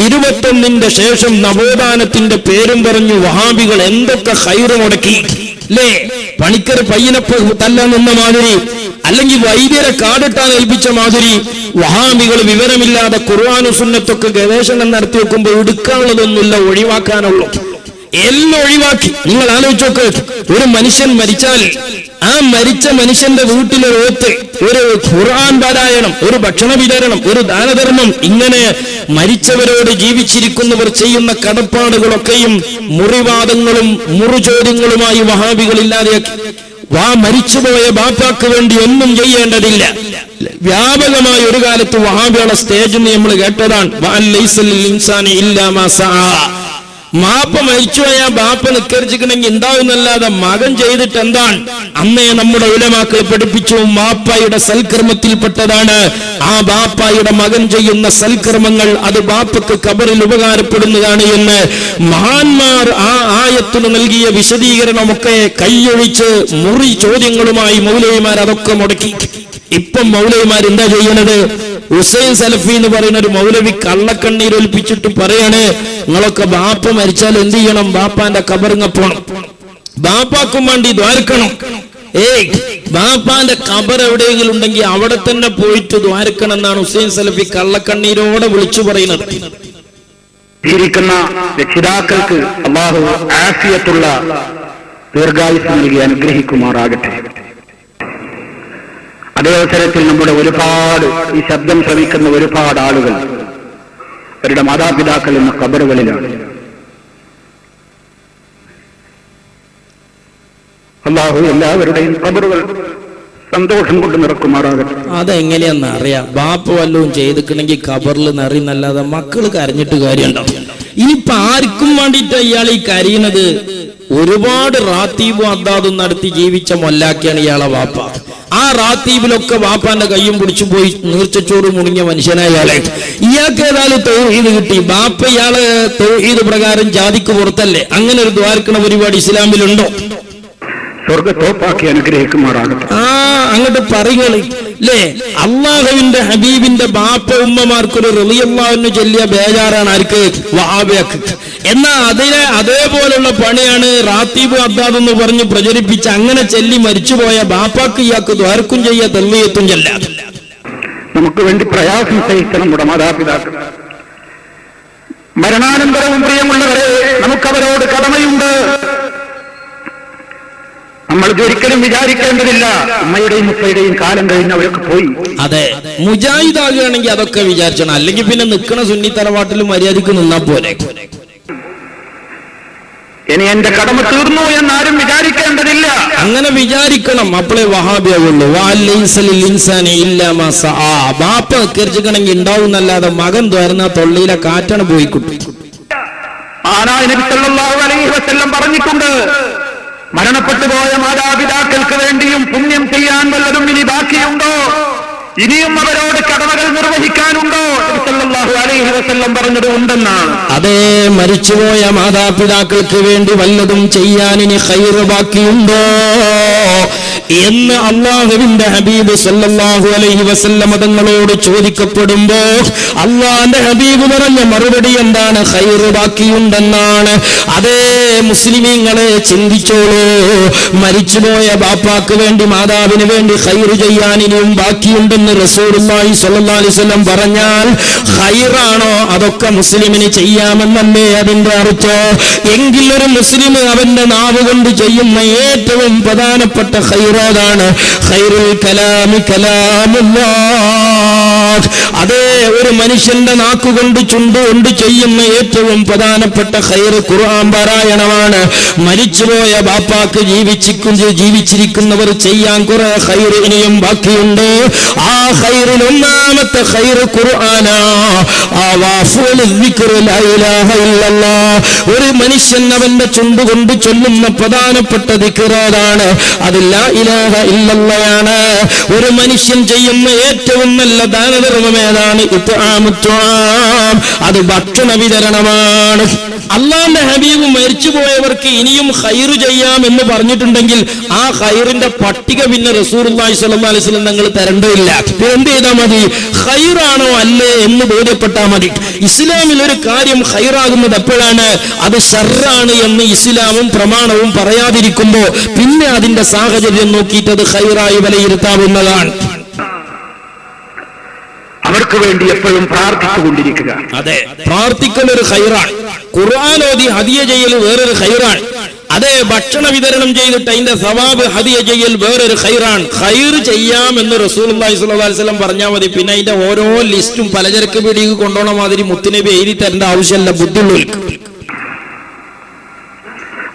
ഇരുപത്തൊന്നിന്റെ ശേഷം നവോത്ഥാനത്തിന്റെ പേരും പറഞ്ഞു വഹാബികൾ എന്തൊക്കെ ഹൈറ് മുടക്കി? അല്ലേ പണിക്കർ പയ്യനെ തല്ല നിന്ന മാതിരി അല്ലെങ്കിൽ വൈദ്യരെ കാടിട്ടാൻ ഏൽപ്പിച്ച മാതിരി വഹാബികൾ വിവരമില്ലാതെ ഖുർആാനു സുന്നത്തൊക്കെ ഗവേഷണം നടത്തി വെക്കുമ്പോൾ എടുക്കാനുള്ളതൊന്നുമില്ല ഒഴിവാക്കാനുള്ളൂ. എല്ലാം ഒഴിവാക്കി. നിങ്ങൾ ആലോചിച്ച് നോക്ക്. ഒരു മനുഷ്യൻ മരിച്ചാൽ ആ മരിച്ച മനുഷ്യന്റെ വീട്ടിലൊരു ഓത്ത് ഒരു ഖുർആൻ പാരായണം ഒരു ഭക്ഷണ വിതരണം ഒരു ദാനധർമ്മം ഇങ്ങനെ മരിച്ചവരോട് ജീവിച്ചിരിക്കുന്നവർ ചെയ്യുന്ന കടപ്പാടുകളൊക്കെയും മുറിവാദങ്ങളും മുറുചോദ്യങ്ങളുമായി വഹാബികൾ ഇല്ലാതെയാക്കി. വാ മരിച്ചുപോയ ബാപ്പാക്ക് വേണ്ടി ഒന്നും ചെയ്യേണ്ടതില്ല. വ്യാപകമായി ഒരു കാലത്ത് വഹാബിയുടെ സ്റ്റേജിൽ നമ്മൾ കേട്ടതാണ്. മാപ്പ മരിച്ചുപോയ ബാപ്പ നിക്കരിച്ചിക്കണമെങ്കിൽ ഉണ്ടാവുന്നല്ലാതെ മകൻ ചെയ്തിട്ട് എന്താണ്? അമ്മയെ നമ്മുടെ ഉലമാക്കൾ പഠിപ്പിച്ചു. മാപ്പായുടെ സൽക്കർമ്മത്തിൽപ്പെട്ടതാണ്. ആ ബാപ്പായുടെ മകൻ ചെയ്യുന്ന സൽക്കർമ്മങ്ങൾ അത് ബാപ്പക്ക് കബറിൽ ഉപകാരപ്പെടുന്നതാണ് എന്ന് മഹാന്മാർ ആ ആയത്തിന് നൽകിയ വിശദീകരണമൊക്കെ കൈയൊഴിച്ച് മുറി ചോദ്യങ്ങളുമായി മൗലവിമാർ അതൊക്കെ മുടക്കി. ഇപ്പം മൗലവിമാർ എന്താ ചെയ്യണത്? ഹുസൈൻ സലഫി എന്ന് പറയുന്ന ഒരു മൗലവി കള്ളക്കണ്ണീർ ഒലിപ്പിച്ചിട്ട് പറയാണ് നിങ്ങളൊക്കെ ബാപ്പ മരിച്ചാൽ എന്ത് ചെയ്യണം? ബാപ്പാന്റെ കബറിങ്ങ പോണം. ബാപ്പാക്കും വേണ്ടി ദ്വാരക്കണം. ഏയ് ബാപ്പാന്റെ കബർ എവിടെയെങ്കിലും ഉണ്ടെങ്കിൽ അവിടെ തന്നെ പോയിട്ട് ദ്വാരക്കണം എന്നാണ് ഹുസൈൻ സലഫി കള്ളക്കണ്ണീരോടെ വിളിച്ചു പറയുന്നത്. ജീവിക്കുന്ന രക്ഷിതാക്കൾക്ക് അള്ളാഹു ആഫിയത്തുള്ള ദീർഘായുസ് നൽകി അനുഗ്രഹിക്കുമാറാകട്ടെ. അതേ അവസരത്തിൽ നമ്മുടെ ഒരുപാട് ഈ ശബ്ദം ശ്രമിക്കുന്ന ഒരുപാട് ആളുകൾ അവരുടെ മാതാപിതാക്കൾ എന്ന കബറുകളിലാണ്. അള്ളാഹു എല്ലാവരുടെയും കബറുകൾ സന്തോഷം കൊണ്ട് നിറക്കുമാറാകട്ടെ. അതെങ്ങനെയാന്ന് അറിയാം. ബാപ്പ വല്ലതും ചെയ്തിക്കണമെങ്കിൽ കബറിൽ നിറയുന്നല്ലാതെ മക്കൾ കരഞ്ഞിട്ട് കാര്യമുണ്ടോ? ഇനിയിപ്പൊ ആർക്കും വേണ്ടിയിട്ട് ഇയാൾ ഈ കരയുന്നത്? ഒരുപാട് റാത്തീബും അദ്ദാദും നടത്തി ജീവിച്ച മൊല്ലാക്കിയാണ് ഇയാളെ വാപ്പ ആ റാത്തീബിലൊക്കെ വാപ്പാന്റെ കയ്യും പിടിച്ചു പോയി നീർച്ചച്ചോറ് മുണിഞ്ഞ മനുഷ്യനായ ഇയാളെ. ഇയാൾക്ക് ഏതായാലും തൗഹീദ് കിട്ടി. ബാപ്പ ഇയാൾ തൗഹീദ് പ്രകാരം ജാതിക്ക് പുറത്തല്ലേ? അങ്ങനെ ഒരു ദ്വാരക്കണ പരിപാടി ഇസ്ലാമിലുണ്ടോ? സ്വർഗത്തോപ്പാക്കി അനുഗ്രഹിക്കുമാറാകട്ടെ. ആ അങ്ങോട്ട് പറയുകൾ. അല്ലേ അള്ളാഹുവിന്റെ ഹബീബിന്റെ ബാപ്പ ഉമ്മമാർക്കൊരു റളിയല്ലാഹുവിന് ചൊല്ലിയ ബേജാറാണ് ആർക്ക്? വഹാബിയക്ക്. എന്നാ അതിനെ അതേപോലുള്ള പണിയാണ് റാത്തീബ് അബ്ദാദ് എന്ന് പറഞ്ഞ് പ്രചരിപ്പിച്ച് അങ്ങനെ ചെല്ലി മരിച്ചുപോയ ബാപ്പാക്ക് ഇയാൾക്ക് ദ്വാരക്കും ചെയ്യ തെള്ളിയെത്തും ചെല്ല നമുക്ക് വേണ്ടി പ്രയാസം സഹിച്ച നമ്മുടെ മാതാപിതാക്കൾ. മരണാനന്തരവും പ്രിയമുള്ളവരെ നമുക്കവരോട് കടമയുണ്ട്. നമ്മൾ ഒരിക്കലും വിചാരിക്കേണ്ടതില്ല. ഉമ്മയുടെയും ഉപ്പയുടെയും കാലം കഴിഞ്ഞ് അവരൊക്കെ പോയി. അതെ. മുജാഹിദ് ആകുകയാണെങ്കിൽ അതൊക്കെ വിചാരിച്ചണം. അല്ലെങ്കിൽ പിന്നെ നിൽക്കണ സുന്നി തറവാട്ടിൽ മര്യാദയ്ക്ക് നിന്നാ പോലെ ഇനി എന്റെ കടമ തീർന്നു എന്നാരും വിചാരിക്കേണ്ടതില്ല. അങ്ങനെ വിചാരിക്കണം. അപ്പോഴേ വഹാബിയാവുള്ളൂ. ബാപ്പ നിക്കരിച്ചിക്കണമെങ്കിൽ ഉണ്ടാവുന്നല്ലാതെ മകൻ തുറന്ന തൊള്ളിയിലെ കാറ്റാണ് പോയി കുട്ടി ആനാ നബി സല്ലല്ലാഹു അലൈഹി വസല്ലം പറഞ്ഞിട്ടുണ്ട്. മരണപ്പെട്ടു പോയ മാതാപിതാക്കൾക്ക് വേണ്ടിയും പുണ്യം ചെയ്യാൻ വല്ലതും ഇനി ബാക്കിയുണ്ടോ? ഇനിയും അവരോട് കടമകൾ നിർവഹിക്കാനുണ്ടോ? അലൈഹി വസല്ലം പറഞ്ഞത് ഉണ്ടെന്നാണ്. അതേ മരിച്ചുപോയ മാതാപിതാക്കൾക്ക് വേണ്ടി വല്ലതും ചെയ്യാൻ ഇനി ഹൈറ് ബാക്കിയുണ്ടോ? എന്ന് അള്ളാഹുവിന്റെ ഹബീബ് സല്ലാഹു അലൈഹി വസല്ലം തങ്ങളോട് ചോദിക്കപ്പെടുമ്പോ അള്ളാന്റെ ഹബീബ് പറഞ്ഞ മറുപടി എന്താണ്? ഹൈറ് ബാക്കിയുണ്ടെന്നാണ്. അതേ മുസ്ലിമീങ്ങളെ ചിന്തിച്ചോളൂ. മരിച്ചുപോയ ബാപ്പാക്ക് വേണ്ടി മാതാവിന് വേണ്ടി ഹൈറ് ചെയ്യാൻ ഇനിയും ബാക്കിയുണ്ടെന്ന് റസൂറുമായി സല്ലാ പറഞ്ഞാൽ ഹൈറാണോ അതൊക്കെ മുസ്ലിമിന് ചെയ്യാമെന്നല്ലേ അതിന്റെ അർത്ഥം? എങ്കിലൊരു മുസ്ലിം അവന്റെ നാവ് കൊണ്ട് ചെയ്യുന്ന ഏറ്റവും പ്രധാനപ്പെട്ട ഹൈറാതാണ് ഖൈറുൽ കലാമി കലാമുല്ലാഹ് അതേ ഒരു മനുഷ്യന്റെ നാക്കുകൊണ്ട് ചുണ്ടുകൊണ്ട് ചെയ്യുന്ന ഏറ്റവും പ്രധാനപ്പെട്ട ഹൈർ ഖുർആൻ പാരായണമാണ്. മരിച്ചുപോയ ബാപ്പാക്ക് ജീവിച്ചിക്കും ജീവിച്ചിരിക്കുന്നവർ ചെയ്യാൻ കുറെ ഹൈർ ഇനിയും ബാക്കിയുണ്ട്. ആ ഹൈറിൽ ഒന്നാമത്തെ ഹൈർ ഖുർആനാ. ഒരു മനുഷ്യൻ അവന്റെ ചുണ്ടുകൊണ്ട് ചൊല്ലുന്ന പ്രധാനപ്പെട്ട ദിക്റാണ് അതില്ല ഇലാഹ ഇല്ലല്ലയാണ്. ഒരു മനുഷ്യൻ ചെയ്യുന്ന ഏറ്റവും നല്ല ദാന ദാനധർമ്മം ഏതാണ്? അത് ഭക്ഷണ വിതരണമാണ്. അള്ളാന്റെ ഹബീബ് മരിച്ചുപോയവർക്ക് ഇനിയും ഹൈറ് ചെയ്യാം എന്ന് പറഞ്ഞിട്ടുണ്ടെങ്കിൽ ആ ഹൈറിന്റെ പട്ടിക പിന്നെ റസൂർ സ്വല്ലം അലൈഹി വസല്ലം നിങ്ങൾ തരേണ്ടതില്ല. എന്ത് ചെയ്താൽ മതി? ഹൈറാണോ അല്ലേ എന്ന് ബോധ്യപ്പെട്ടാൽ മതി. ഇസ്ലാമിൽ ഒരു കാര്യം ഹൈറാകുന്നത് എപ്പോഴാണ്? അത് ഷർറാണ് എന്ന് ഇസ്ലാമും പ്രമാണവും പറയാതിരിക്കുമ്പോ പിന്നെ അതിന്റെ സാഹചര്യം നോക്കിയിട്ട് അത് ഹൈറായി വിലയിരുത്താവുന്നതാണ്. അവർക്ക് വേണ്ടി എപ്പോഴും പ്രാർത്ഥിച്ചുകൊണ്ടിരിക്കുക. അതെ. പ്രാർത്ഥിക്കൽ ഒരു ഹൈറാണ് ഖുർആൻ ഓതി ഹദിയ ചെയ്യൽ വേറൊരു ഹൈറാണ് അതെ ഭക്ഷണ വിതരണം ചെയ്തിട്ട് അതിന്റെ സവാബ് ഹദിയ ചെയ്യൽ വേറൊരു ഹൈറാണ് ഹൈർ ചെയ്യാം എന്ന് റസൂൽ വസ്ലം പറഞ്ഞാൽ മതി. പിന്നെ അതിന്റെ ഓരോ ലിസ്റ്റും പലചരക്ക് പിടിക്ക് കൊണ്ടോണ മാതിരി മുത്തിനബി എഴുതി തരേണ്ട ആവശ്യമല്ല. ബുദ്ധിമുട്ട്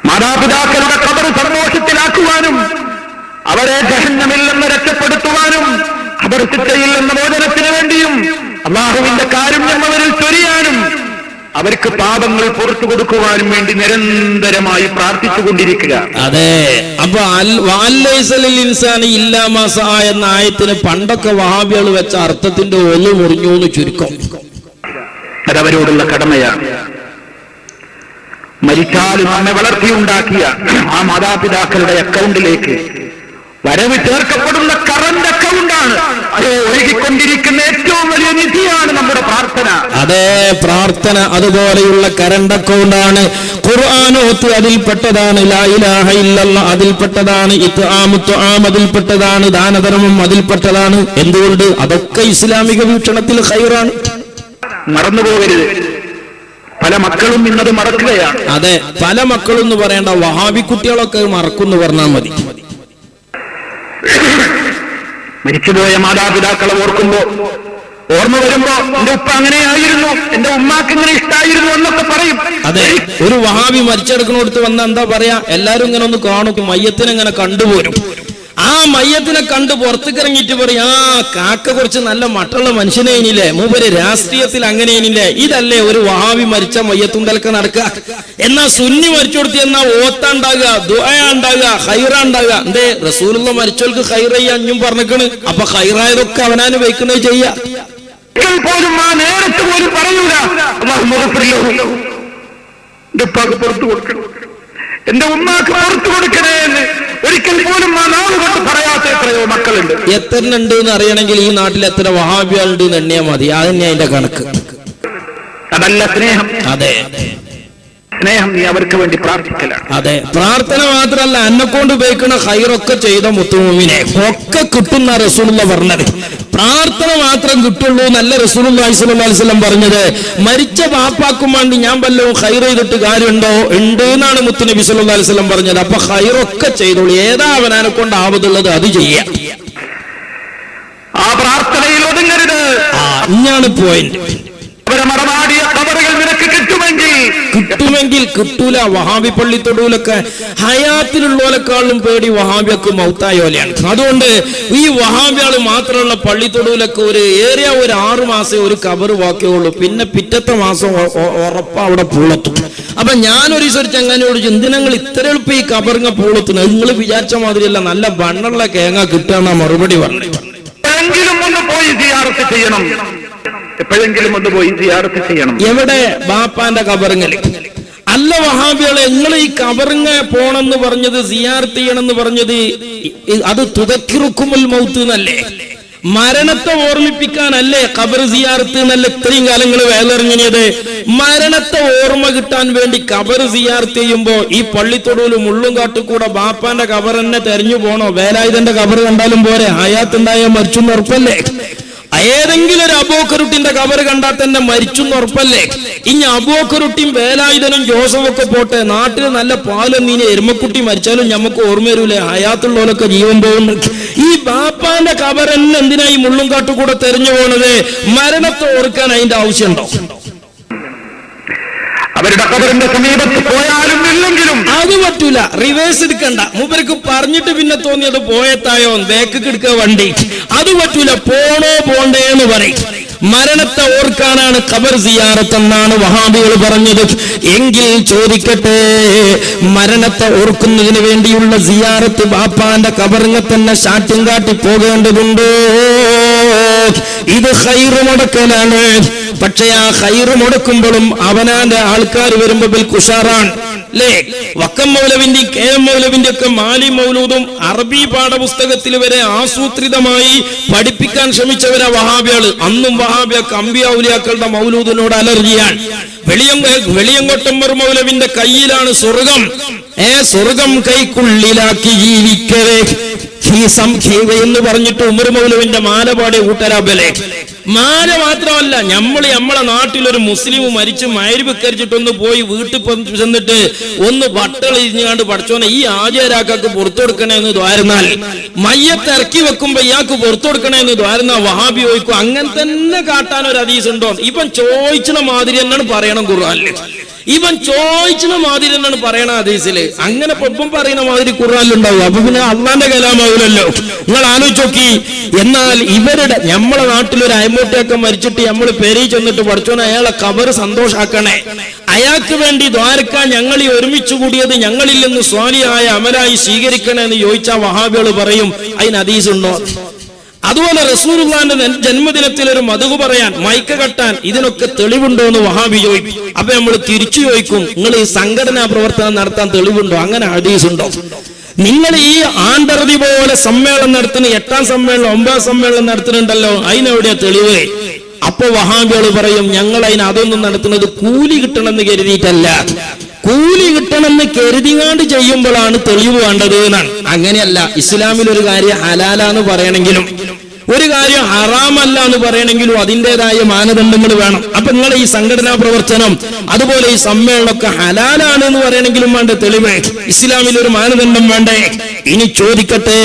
മാതാപിതാക്കളുടെ കബർ സന്തോഷത്തിലാക്കുവാനും അവരെ ജഹന്നമിൽ നിന്ന് രക്ഷപ്പെടുത്തുവാനും അവർ നിന്ന് മോചനത്തിന് വേണ്ടിയും അള്ളാഹുവിന്റെ കാരുണ്യം അവരിൽ ചൊരിയാനും അവർക്ക് പാപങ്ങൾ പുറത്തു കൊടുക്കുവാനും വേണ്ടി നിരന്തരമായി പ്രാർത്ഥിച്ചുകൊണ്ടിരിക്കുക അതെ. അപ്പൊ ഇല്ലാ ഇല്ലാമാസ എന്ന ആയത്തിന് പണ്ടൊക്കെ വഹാബികൾ വെച്ച അർത്ഥത്തിന്റെ ഒന്ന് മുറിഞ്ഞു എന്ന് ചുരുക്കം. അതവരോടുള്ള കടമയാണ്. മരിച്ചാലും നമ്മെ വളർത്തിയുണ്ടാക്കിയ ആ മാതാപിതാക്കളുടെ അക്കൗണ്ടിലേക്ക് വരവ് ചേർക്കപ്പെടുന്ന കറന്റ് അക്കൗണ്ടാണ് അത് ഒഴുകിക്കൊണ്ടിരിക്കുന്ന ഏറ്റവും വലിയ നിധിയാണ് നമ്മുടെ പ്രാർത്ഥന. അതെ പ്രാർത്ഥന അതുപോലെയുള്ള കറണ്ട് അക്കൗണ്ടാണ് ഖുർആാനോത്ത് അതിൽപ്പെട്ടതാണ്. ലാ ഇലാഹ ഇല്ലല്ലാ അതിൽപ്പെട്ടതാണ്. ഇത്ആമുത്ആം അതിൽപ്പെട്ടതാണ്. ദാനധർമ്മം അതിൽപ്പെട്ടതാണ്. എന്തുകൊണ്ട്? അതൊക്കെ ഇസ്ലാമിക വീക്ഷണത്തിൽ ഹൈറാണ് മറന്നുപോകരുത്. പല മക്കളും ഇന്നത് മറക്കുകയാണ്. അതെ പല മക്കളും എന്ന് പറയേണ്ട വഹാബി കുട്ടികളൊക്കെ മറക്കുന്നു പറഞ്ഞാൽ മതി. മരിച്ചുപോയ മാതാപിതാക്കളെ ഓർക്കുമ്പോ ഓർമ്മ വരുമ്പോ എന്റെ ഉപ്പ അങ്ങനെയായിരുന്നു എന്റെ ഉമ്മാക്ക് ഇങ്ങനെ ഇഷ്ടായിരുന്നു എന്നൊക്കെ പറയും. അതെ ഒരു വഹാബി മരിച്ചെടുക്കണോടുത്ത് വന്ന എന്താ പറയാ? എല്ലാരും ഇങ്ങനെ ഒന്ന് കാണും മയ്യത്തിനെ ഇങ്ങനെ കണ്ടുപോരും. ആ മയ്യത്തിനെ കണ്ട് പുറത്തേക്ക് ഇറങ്ങിയിട്ട് പറയും ആ കാക്ക കുറച്ച് നല്ല മട്ടുള്ള മനുഷ്യനെ ഇനിയില്ലേ? മൂപ്പര് രാഷ്ട്രീയത്തിൽ അങ്ങനെ ഇനിയില്ലേ? ഇതല്ലേ ഒരു വഹാബി മരിച്ച മയ്യത്തുണ്ടലൊക്കെ നടക്കുക. എന്നാ സുന്നി മരിച്ചു കൊടുത്തി എന്നാ ഓത്ത ഉണ്ടാകുക ദുആ ഉണ്ടാകുക ഹൈറ ഉണ്ടാകുക. എന്തേ റസൂലുള്ള മരിച്ചവർക്ക് ഹൈറയ്യ അഞ്ഞും പറഞ്ഞേക്കണ്. അപ്പൊ ഹൈറായതൊക്കെ അവനാന് വയ്ക്കുന്നത് ചെയ്യാ. എന്റെ ഉമ്മാക്ക് പുറത്തു കൊടുക്കണേ എന്ന്. ഒരിക്കൽ പോലും ആ നാവ് കൊണ്ട് പറയാത്ത എത്രയോ മക്കളുണ്ട്. എത്ര ഉണ്ട് എന്ന് അറിയണമെങ്കിൽ ഈ നാട്ടിൽ എത്ര വഹാബികളുണ്ട് എന്ന് എണ്ണിയാൽ മതി. അതന്നെ അതിന്റെ കണക്ക്. അതല്ല സ്നേഹം. അതെ. സ്നേഹം നീ അവർക്ക് വേണ്ടി പ്രാർത്ഥിക്കലാണ്. അതെ പ്രാർത്ഥന മാത്രല്ല എന്നെ കൊണ്ട് ഉപയോഗിക്കുന്ന ഹൈറൊക്കെ ചെയ്ത മുത്തുമൂമിനെ ഒക്കെ കിട്ടുന്ന റസൂലുള്ള പറഞ്ഞത്. പ്രാർത്ഥന മാത്രം കിട്ടുള്ളൂ നല്ല വസല്ലം പറഞ്ഞത്. മരിച്ച വാപ്പാക്കും വേണ്ടി ഞാൻ വല്ലതും ഹൈർ ചെയ്തിട്ട് കാര്യമുണ്ടോ? ഉണ്ട് എന്നാണ് മുത്തുനബി സല്ലല്ലാഹി അലൈഹി വസല്ലം പറഞ്ഞത്. അപ്പൊ ഹൈറൊക്കെ ചെയ്തോളൂ. ഏതാ അവനെ കൊണ്ട് ആവതുള്ളത് അത് ചെയ്യാം. ആ പ്രാർത്ഥനയിൽ ഒതുങ്ങരുത്. ഇഞ്ഞാണ് പോയിന്റ് മറമാടിയ കിട്ടുമെങ്കിൽ കിട്ടൂല വഹാബി പള്ളി തൊടൂലൊക്കെ ഹയാത്തിലുള്ളവരെക്കാളും പേടി വഹാബിയൊക്കെ മൗത്തായോലെയാണ് അതുകൊണ്ട് ഈ വഹാബിയാൾ മാത്രമുള്ള പള്ളി തൊടൂലൊക്കെ ഒരു ഏറിയ ഒരു ആറു മാസം ഒരു കബർ വാക്കേ ഉള്ളൂ. പിന്നെ പിറ്റത്തെ മാസം ഒ- ഒ- ഉറപ്പാ അവിടെ പൂളത്തും. അപ്പൊ ഞാനൊരു ഒരു ചങ്ങാനോട് ചോദിച്ചു, എന്തിനാ നിങ്ങൾ ഇത്ര എളുപ്പം ഈ കബറിങ്ങ പൂളത്തുന്നത്? നിങ്ങൾ വിചാരിച്ച മാതിരിയല്ല നല്ല വണ്ണുള്ള കേങ്ങ കിട്ടാന്ന മറുപടി പറഞ്ഞു എപ്പോഴെങ്കിലും ഒന്ന് പോയി സിയാറത്ത് ചെയ്യണം. എപ്പോഴെങ്കിലും ഒന്ന് പോയി സിയാറത്ത് ചെയ്യണം. എവിടെ? ബാപ്പാന്റെ കബറിങ്ങൽ. അല്ല വഹാബികളെ നിങ്ങൾ ഈ കബറിങ്ങ പോണെന്ന് പറഞ്ഞത് സിയാർത്ത് ചെയ്യണമെന്ന് പറഞ്ഞത് അത് തുതക്കിറുക്കുമുൽ മൗത്ത് എന്നല്ലേ? മരണത്തെ ഓർമ്മിപ്പിക്കാനല്ലേ കബർ സിയാർത്ത് എന്നല്ല ഇത്രയും കാലങ്ങൾ വേലറിഞ്ഞത് മരണത്തെ ഓർമ്മ കിട്ടാൻ വേണ്ടി കബർ സിയാർത്ത് ചെയ്യുമ്പോ ഈ പള്ളിത്തൊടുവിൽ മുള്ളും കാട്ടുകൂടെ ബാപ്പാന്റെ കബർ തന്നെ തെരഞ്ഞു പോണോ? വേലായുധന്റെ കബർ കണ്ടാലും പോരെ? ആയാത്തുണ്ടായ മരിച്ചു ഉറപ്പല്ലേ? ഏതെങ്കിലും ഒരു അബോക്കറുട്ടിന്റെ കബറ് കണ്ടാൽ തന്നെ മരിച്ചു ഉറപ്പല്ലേ? ഇനി അബോക്കറുട്ടിയും വേലായുധനും ജോസഫും ഒക്കെ പോട്ടെ നാട്ടിൽ നല്ല പാലും നീന എരുമക്കുട്ടി മരിച്ചാലും ഞമ്മക്ക് ഓർമ്മ വരൂലേ? ഹയാത്തുള്ളവരൊക്കെ ജീവൻ പോകുന്നു. ഈ ബാപ്പാന്റെ കബർ എന്നെന്തിനാ ഈ മുള്ളും കാട്ടുകൂടെ തെരഞ്ഞു പോണത്? മരണത്തെ ഓർക്കാൻ അതിന്റെ ആവശ്യമുണ്ടോ? അവരുടെ കബറിന്റെ സമീപത്ത് പോയാലും ഇല്ലെങ്കിലും അത് പറ്റൂല. റിവേഴ്സ് എടുക്കണ്ട. മൂപ്പർക്ക് പറഞ്ഞിട്ട് പിന്നെ തോന്നിയത് പോയത്തായോ ബേക്ക് കിടക്കുക വണ്ടി. അത് പറ്റൂല. പോണോ പോണ്ടേ എന്ന് പറയും. മരണത്തെ ഓർക്കാനാണ് ഖബർ സിയാറത്തെന്നാണ് വഹാബികൾ പറഞ്ഞത്. എങ്കിൽ ചോദിക്കട്ടെ മരണത്തെ ഓർക്കുന്നതിന് വേണ്ടിയുള്ള സിയാറത്ത് ബാപ്പാന്റെ കബറിങ്ങ തന്നെ ശാറ്റും കാട്ടി പോകേണ്ടതുണ്ടോ? ഇത് ഹൈറ് മുടക്കലാണ് പക്ഷെ ആ ഹൈറ് മുടക്കുമ്പോഴും അവനാന്റെ ആൾക്കാർ വരുമ്പോൾ ബിൽ കുഷാറാണ്. അല്ലേ വക്കം മൗലവിന്റെ കെ എം മൗലവിന്റെ ഒക്കെ മാലി മൗലൂദും അറബി പാഠപുസ്തകത്തിൽ വരെ ആസൂത്രിതമായി പഠിപ്പിക്കാൻ ശ്രമിച്ചവരാ വഹാബിയാൾ അന്നും വഹാബിയ കമ്പിയ ഔലിയാക്കളുടെ മൗലൂദിനോട് അലർജിയാണ്. വെളിയം വെളിയങ്കോട്ടമ്പർ മൗലവിന്റെ കയ്യിലാണ് സ്വർഗം. ഏ സ്വർഗം കൈക്കുള്ളിലാക്കി ജീവിക്കവേ. എന്ന് പറഞ്ഞിട്ട് ഉമർ മൗലവിന്റെ മാല ഊട്ടരാബലേ മാല മാത്രമല്ല നമ്മൾ നമ്മളെ നാട്ടിലൊരു മുസ്ലിം മരിച്ച് മയരുവിക്കരിച്ചിട്ടൊന്ന് പോയി വീട്ടിൽ ചെന്നിട്ട് ഒന്ന് വട്ടളിഞ്ഞാണ്ട് പഠിച്ചോനെ ഈ ആചാരാക്കാക്ക് പുറത്തു കൊടുക്കണേ എന്ന് ദ്വാരുന്നാൽ മയ്യത്ത് വെക്കുമ്പോ ഇയാൾക്ക് പുറത്തു കൊടുക്കണേ എന്ന് ദ്വാരുന്ന വഹാബി ചോദിക്കും അങ്ങനെ തന്നെ കാട്ടാൻ ഒരു അതീസ് ഉണ്ടോ? ഇവൻ ചോദിച്ചണ മാതിരി എന്നാണ് പറയണം ഖുർആനിൽ. ഇവൻ ചോദിച്ചണ മാതിരി എന്നാണ് പറയണ അതീസിൽ അങ്ങനെ പൊപ്പം പറയുന്ന മാതിരി ഖുർആനിലുണ്ടാവും അപ്പൊ പിന്നെ അള്ളാന്റെ കലാമാവില്ലല്ലോ നിങ്ങൾ ആലോചിച്ചോക്കി എന്നാൽ ഇവരുടെ നമ്മളെ നാട്ടിൽ ഒരു അയമൂട്ടയൊക്കെ മരിച്ചിട്ട് നമ്മൾ പെരി ചെന്നിട്ട് പഠിച്ചോനെ അയാളെ കബർ സന്തോഷാക്കണേ. അയാൾക്ക് വേണ്ടി ദ്വാരക്കാൻ ഞങ്ങൾ ഈ ഒരുമിച്ച് കൂടിയത് ഞങ്ങളിൽ നിന്ന് സ്വാലിയായ അമലായി സ്വീകരിക്കണേ എന്ന് ചോദിച്ച വഹാബികൾ പറയും അതിന് ഹദീസ് ഉണ്ടോ അതുപോലെ റസൂർഖാന്റെ ജന്മദിനത്തിൽ ഒരു മതകു പറയാൻ മൈക്ക് കെട്ടാൻ ഇതിനൊക്കെ തെളിവുണ്ടോ എന്ന് വഹാബി ചോദിക്കും. അപ്പൊ നമ്മൾ തിരിച്ചു ചോദിക്കും നിങ്ങൾ ഈ സംഘടനാ പ്രവർത്തനം നടത്താൻ തെളിവുണ്ടോ? അങ്ങനെ ഹദീസ് ഉണ്ടോ നിങ്ങൾ ഈ ആണ്ടറുതി പോലെ സമ്മേളനം നടത്തുന്ന എട്ടാം സമ്മേളനം ഒമ്പതാം സമ്മേളനം നടത്തുന്നുണ്ടല്ലോ അതിനെവിടെയാ തെളിവ്? അപ്പൊ വഹാബികൾ പറയും ഞങ്ങൾ അതിന് അതൊന്നും നടത്തുന്നത് കൂലി കിട്ടണമെന്ന് കരുതിയിട്ടല്ല. കൂലി കിട്ടണമെന്ന് കരുതിങ്ങാണ്ട് ചെയ്യുമ്പോഴാണ് തെളിവ് വേണ്ടത് എന്നാണ്. അങ്ങനെയല്ല ഇസ്ലാമിൽ ഒരു കാര്യം ഹലാലാന്ന് പറയണെങ്കിലും ഒരു കാര്യം ഹറാമല്ല എന്ന് പറയണമെങ്കിലും അതിന്റെതായ മാനദണ്ഡങ്ങൾ വേണം. അപ്പൊ നിങ്ങൾ ഈ സംഘടനാ പ്രവർത്തനം അതുപോലെ ഈ സമ്മേളനമൊക്കെ ഹലാലാണ് എന്ന് പറയണമെങ്കിലും വേണ്ട തെളിവ്. ഇസ്ലാമിൽ ഒരു മാനദണ്ഡം വേണ്ടേ? ഇനി ചോദിക്കട്ടെ.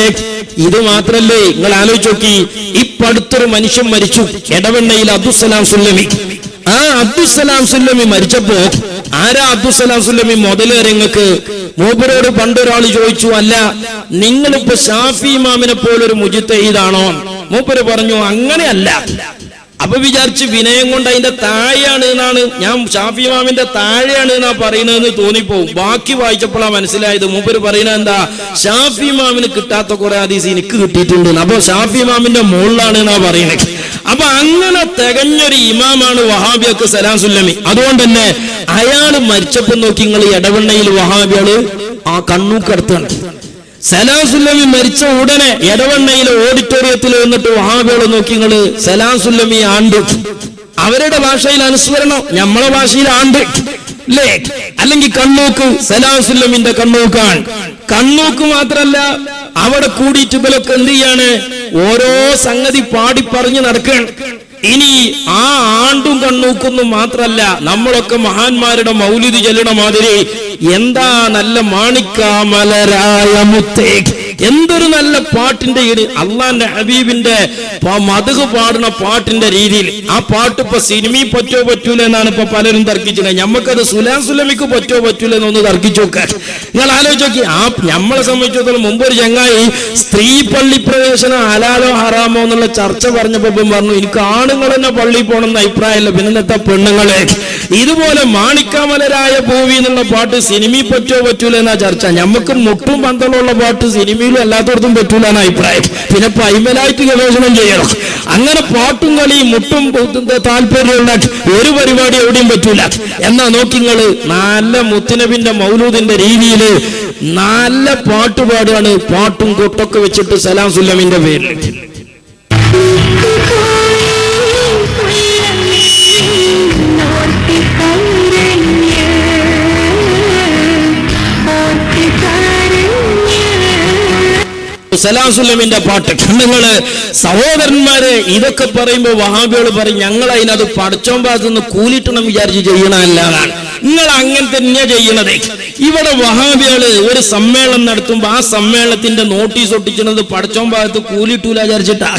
ഇത് മാത്രല്ലേ? നിങ്ങൾ ആലോചിച്ച് നോക്കി. ഇപ്പൊ അടുത്തൊരു മനുഷ്യൻ മരിച്ചു. എടവെണ്ണയിൽ അബ്ദുസലാം സുല്ലമി. ആ അബ്ദുസലാം സുല്ലമി മരിച്ചപ്പോ ആരാ അബ്ദുസലാം സുല്ലമി മുതലേറിങ്ങൾക്ക് മൂപ്പരോട് പണ്ടൊരാൾ ചോദിച്ചു അല്ല നിങ്ങളിപ്പോ ഷാഫി ഇമാമിനെ പോലൊരു മുജിത്തീദാണോ മൂപ്പര് പറഞ്ഞു അങ്ങനെയല്ല. അപ്പൊ വിചാരിച്ച് വിനയം കൊണ്ട് അതിന്റെ താഴെയാണ് എന്നാണ് ഞാൻ ഷാഫി മാമിന്റെ താഴെയാണ് എന്നാ പറയുന്നതെന്ന് തോന്നിപ്പോവും. ബാക്കി വായിച്ചപ്പോഴാ മനസ്സിലായത്. മൂപ്പര് പറയുന്നത് എന്താ? ഷാഫി മാമിന് കിട്ടാത്ത കുറെ ഹദീസ് എനിക്ക് കിട്ടിയിട്ടുണ്ട് അപ്പൊ ഷാഫി മാമിന്റെ മുകളിലാണ് എന്നാ പറയുന്നത്. അപ്പൊ അങ്ങനെ തികഞ്ഞൊരു ഇമാമാണ് വഹാബിയൊക്കെ സലാം സുല്ലമി അതുകൊണ്ട് തന്നെ അയാൾ മരിച്ചപ്പോ നോക്കി നിങ്ങൾ ഇടവണ്ണയിൽ വഹാബികൾ ആ കണ്ണൂക്കടുത്താണ് സലാം സുല്ലമി മരിച്ച ഉടനെ എടവണ്ണയിലെ ഓഡിറ്റോറിയത്തിൽ വന്നിട്ട് വഹാബികളെ നോക്കി നിങ്ങൾ സലാം സുല്ലമി ആണ്ട്. അവരുടെ ഭാഷയിൽ അനുസ്മരണം നമ്മളെ ഭാഷയിൽ ആണ്ട്. അല്ലേ അല്ലെങ്കിൽ കണ്ണൂക്ക് സലാം സുല്ലമിന്റെ കണ്ണൂക്കാണ്. കണ്ണൂക്ക് മാത്രല്ല അവിടെ കൂടിയിട്ട് ഇവലൊക്കെ എന്ത് ചെയ്യാണ്? ഓരോ സംഗതി പാടി പറഞ്ഞു നടക്കുകയാണ് ഇനി ആ ആണ്ടും കണ്ണൂക്കുന്നു മാത്രല്ല നമ്മളൊക്കെ മഹാന്മാരുടെ മൗലിതി ചെല്ലണ മാതിരി എന്താ നല്ല മാണിക്കാമലരായ മുത്തേക്ക് എന്തൊരു നല്ല പാട്ടിന്റെ ഇടി അള്ളാന്റെ ഹബീബിന്റെ മതക് പാടുന്ന പാട്ടിന്റെ രീതിയിൽ. ആ പാട്ട് ഇപ്പൊ സിനിമയിൽ പറ്റോ പറ്റൂല എന്നാണ് ഇപ്പൊ പലരും തർക്കിച്ചത് ഞമ്മക്കത് സുലാ സുലമിക്ക് പറ്റോ പറ്റൂല എന്നൊന്ന് തർക്കിച്ചു നോക്കാൻ നിങ്ങൾ ആലോചിച്ച് നോക്കി ആ നമ്മളെ സംബന്ധിച്ചിടത്തോളം മുമ്പ് ഒരു ചങ്ങായി സ്ത്രീ പള്ളി പ്രവേശനം ഹലാലോ ഹറാമോ എന്നുള്ള ചർച്ച പറഞ്ഞപ്പോ പറഞ്ഞു എനിക്ക് ആണുങ്ങൾ തന്നെ പള്ളിയിൽ പോണെന്ന് അഭിപ്രായമല്ല. പിന്നത്തെ പെണ്ണുങ്ങളെ. ഇതുപോലെ മാണിക്കാമലരായ ഭൂവി എന്നുള്ള പാട്ട് സിനിമയിൽ പറ്റോ പറ്റൂല എന്നാ ചർച്ച. നമുക്ക് മുട്ടും പന്തളുള്ള പാട്ട് സിനിമയിലും അല്ലാത്തടത്തും പറ്റൂല എന്ന അഭിപ്രായം. പിന്നെ പൈമലായിട്ട് ഗവേഷണം ചെയ്യണം. അങ്ങനെ പാട്ടും കളി മുട്ടും താല്പര്യമുള്ള ഒരു പരിപാടി എവിടെയും പറ്റൂല. എന്നാ നോക്കി നോക്കിങ്ങൾ നല്ല മുത്തിനബിന്റെ മൗലൂദിന്റെ രീതിയിൽ നല്ല പാട്ട് പാടുകയാണ്. പാട്ടും കൊട്ടൊക്കെ വെച്ചിട്ട് സലാം സുല്ലമിന്റെ പേരിൽ സലാം സുല്ലമിന്റെ പാട്ട് നിങ്ങൾ സഹോദരന്മാരെ ഇതൊക്കെ പറയുമ്പോ വഹാബികൾ പറയും ഞങ്ങൾ അതിനത് പഠിച്ചോ ഭാഗത്തുനിന്ന് കൂലിട്ടണം വിചാരിച്ച് ചെയ്യണമല്ലാതാണ് നിങ്ങൾ അങ്ങനെ തന്നെ ചെയ്യണത്. ഇവിടെ വഹാബികൾ ഒരു സമ്മേളനം നടത്തുമ്പോ ആ സമ്മേളനത്തിന്റെ നോട്ടീസ് ഒട്ടിച്ചത് പഠിച്ചോ ഭാഗത്ത് കൂലിട്ടൂല വിചാരിച്ചിട്ടാ.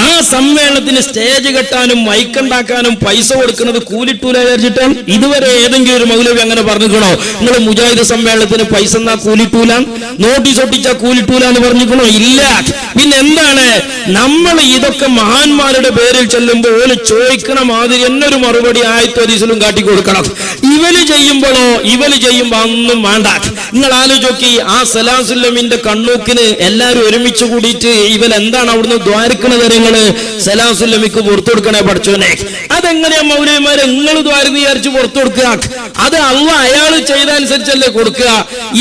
ആ സമ്മേളനത്തിന് സ്റ്റേജ് കെട്ടാനും മൈക്കുണ്ടാക്കാനും പൈസ കൊടുക്കുന്നത് കൂലിട്ടൂല വിചാരിച്ചിട്ട് ഇതുവരെ ഏതെങ്കിലും ഒരു മൗലവി അങ്ങനെ പറഞ്ഞിക്കണോ നിങ്ങൾ മുജാഹിദ് സമ്മേളനത്തിന് പൈസ എന്നാ കൂലിട്ടൂല? നോട്ടീസ് ഒട്ടിച്ചാ കൂലിട്ടൂല എന്ന് പറഞ്ഞിക്കണോ ഇല്ല. പിന്നെ എന്താണ്? നമ്മൾ ഇതൊക്കെ മഹാന്മാരുടെ പേരിൽ ചെല്ലുമ്പോൾ ഓൽ ചോദിക്കണ മാതിരി എന്നൊരു മറുപടി ആയത്തോരീസിലും കാട്ടിക്കൊടുക്കണം. ഇവന് ചെയ്യുമ്പോഴോ ഇവൽ ചെയ്യുമ്പോ അന്നും വേണ്ട. നിങ്ങൾ ആലോചിക്കി ആ സലാസുല്ലമിന്റെ കണ്ണൂക്കിന് എല്ലാരും ഒരുമിച്ച് കൂടിയിട്ട് ഇവൻ എന്താണ് അവിടുന്ന് ദ്വാരക്കണ നിങ്ങൾ സലാസുല്ലമിക്ക് പുറത്തു കൊടുക്കണേ പഠിച്ചോനെ അതെങ്ങനെയാ മൗലവിമാരെ നിങ്ങൾ ദ്വാരം വിചാരിച്ച് പുറത്തു കൊടുക്കുക? അത് അള്ള അയാൾ ചെയ്ത അനുസരിച്ചല്ലേ കൊടുക്കുക?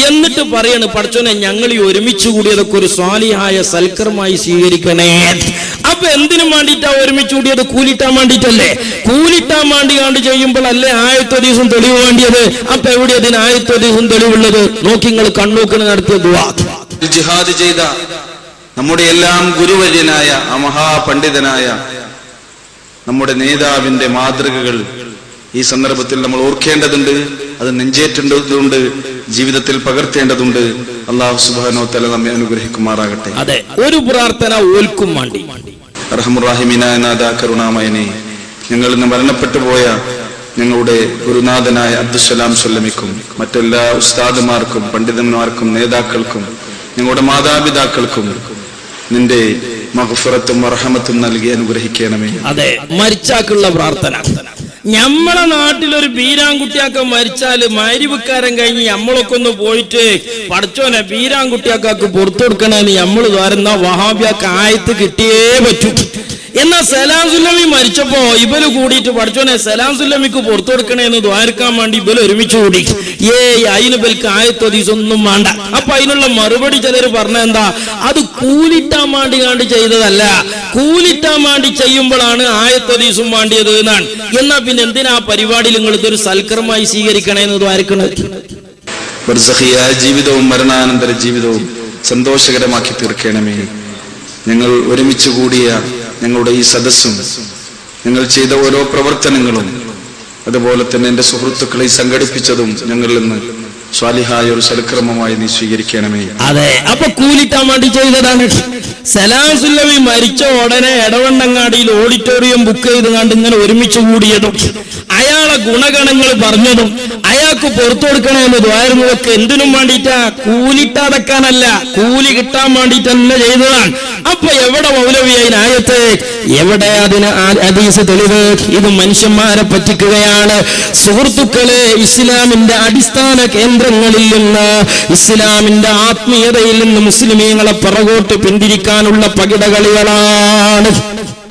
എന്നിട്ട് പറയാണ് പഠിച്ചോനെ ഞങ്ങൾ ഈ ഒരുമിച്ച് കൂടിയതൊക്കെ ഒരു സ്വാലിഹായ സൽക്കരമായി സ്വീകരിക്കണേ. അപ്പൊ എന്തിനും വേണ്ടിയിട്ടാ ഒരുമിച്ച് കൂടിയത്? കൂലിട്ടാൻ വേണ്ടിയിട്ടല്ലേ? കൂലിട്ടാൻ വേണ്ടി കണ്ട് ചെയ്യുമ്പോഴല്ലേ ആയത്തെ ദിവസം തെളിവ് വേണ്ടിയത്? അപ്പൊ എവിടെ അതിന് ആയത്തെ ദിവസം തെളിവുള്ളത്? നോക്കി നിങ്ങൾ കണ്ണൂക്കിന് നടത്തിയ ദുവാ ജിഹാദ് ചെയ്ത നമ്മുടെ എല്ലാം ഗുരുവര്യനായ ആ മഹാപണ്ഡിതനായ നമ്മുടെ നേതാവിന്റെ മാതൃകകൾ ഈ സന്ദർഭത്തിൽ നമ്മൾ ഓർക്കേണ്ടതുണ്ട് അത് നെഞ്ചേറ്റേണ്ടതുണ്ട് ജീവിതത്തിൽ പകർത്തേണ്ടതുണ്ട്. അള്ളാഹു സുബാനോ തല നമ്മെ അനുഗ്രഹിക്കുമാറാകട്ടെ. അതെ ഒരു പ്രാർത്ഥന ഓൽക്കും വേണ്ടി. റഹമുറാഹിമിനായ കരുണാമയനെ ഞങ്ങൾ ഇന്ന് മരണപ്പെട്ടു പോയ ഞങ്ങളുടെ ഗുരുനാഥനായ അബ്ദുസലാം സ്വല്ലമിക്കും മറ്റെല്ലാ ഉസ്താദുമാർക്കും പണ്ഡിതന്മാർക്കും നേതാക്കൾക്കും ഞങ്ങളുടെ മാതാപിതാക്കൾക്കും നിന്റെ മഹഫുറത്തും അർഹമത്തും നൽകി അനുഗ്രഹിക്കണമേ. അതെ മരിച്ചാക്കുള്ള പ്രാർത്ഥന. ഞമ്മളെ നാട്ടിലൊരു ബീരാൻകുട്ടിയാക്ക മരിച്ചാൽ മരിവുക്കാരൻ കഴിഞ്ഞ് നമ്മളൊക്കെ ഒന്ന് പോയിട്ട് പഠിച്ചോനെ ബീരാൻകുട്ടിയാക്കാക്ക് പുറത്തു കൊടുക്കണമെന്ന് നമ്മൾ വരുന്ന വഹാബിയാക്ക് ആയത്ത് കിട്ടിയേ പറ്റൂ. എന്നാ സലാം സുല്ലമി മരിച്ചപ്പോ ഇവർ കൂടിയിട്ട് പഠിച്ചോനെ സലാം സുല്ലമിക്ക് പുറത്തു കൊടുക്കണേന്ന് ദ്വാരക്കാൻ വേണ്ടി ഇവർ ഒരുമിച്ച് കൂടി. ഏ അതിന് ബൽക്ക് ആയത്തൊന്നും വേണ്ട. അപ്പൊ അതിനുള്ള മറുപടി ചിലർ പറഞ്ഞ എന്താ അത് കൂലിട്ടാൻ വേണ്ടി കണ്ട് ചെയ്തതല്ല. കൂലിട്ടാൻ വേണ്ടി ചെയ്യുമ്പോഴാണ് ആയത്തൊരീസും വേണ്ടിയത് എന്നാണ്. എന്നാ പിന്നെ എന്തിനാ ആ പരിപാടിയിൽ നിങ്ങൾ ഇതൊരു സൽക്കരമായി സ്വീകരിക്കണേന്ന് ദ്വാരക്കണത് ജീവിതവും മരണാനന്തര ജീവിതവും സന്തോഷകരമാക്കി തീർക്കണമേ. ഞങ്ങൾ ഒരുമിച്ച് കൂടിയ ഞങ്ങളുടെ ഈ സദസ്സും ഞങ്ങൾ ചെയ്ത ഓരോ പ്രവർത്തനങ്ങളും അതുപോലെ തന്നെ എന്റെ സുഹൃത്തുക്കളെ സംഘടിപ്പിച്ചതും ഞങ്ങളിൽ നിന്ന് സ്വാലിഹായ ഒരു സൽക്രമമായി നീ സ്വീകരിക്കണമേ. അതെ അപ്പൊ കൂലിട്ടാൻ വേണ്ടി ചെയ്തതാണ്. സലാം സുല്ലമി മരിച്ച ഉടനെ എടവണ്ണങ്ങാടിയിൽ ഓഡിറ്റോറിയം ബുക്ക് ചെയ്ത് കണ്ട് ഇങ്ങനെ ഒരുമിച്ച് കൂടിയതും അയാളെ ഗുണഗണങ്ങൾ പറഞ്ഞതും അയാൾക്ക് പുറത്തു കൊടുക്കണമെന്ന് ദ്വാരുന്നതൊക്കെ എന്തിനും വേണ്ടിയിട്ടാ? കൂലിട്ടടക്കാനല്ല കൂലി കിട്ടാൻ വേണ്ടിയിട്ട് തന്നെ ചെയ്തതാണ്. അപ്പൊ എവിടെ മൗലവി അതിനായത്ത് എവിടെ അതിന് അതീസ് തെളിവ്? ഇത് മനുഷ്യന്മാരെ പറ്റിക്കുകയാണ്. സുഹൃത്തുക്കളെ ഇസ്ലാമിന്റെ അടിസ്ഥാന കേന്ദ്രങ്ങളിൽ നിന്ന് ഇസ്ലാമിന്റെ ആത്മീയതയിൽ നിന്ന് മുസ്ലിമീങ്ങളെ പിറകോട്ട് പിന്തിരിക്കാനുള്ള പകിടകളികളാണ്.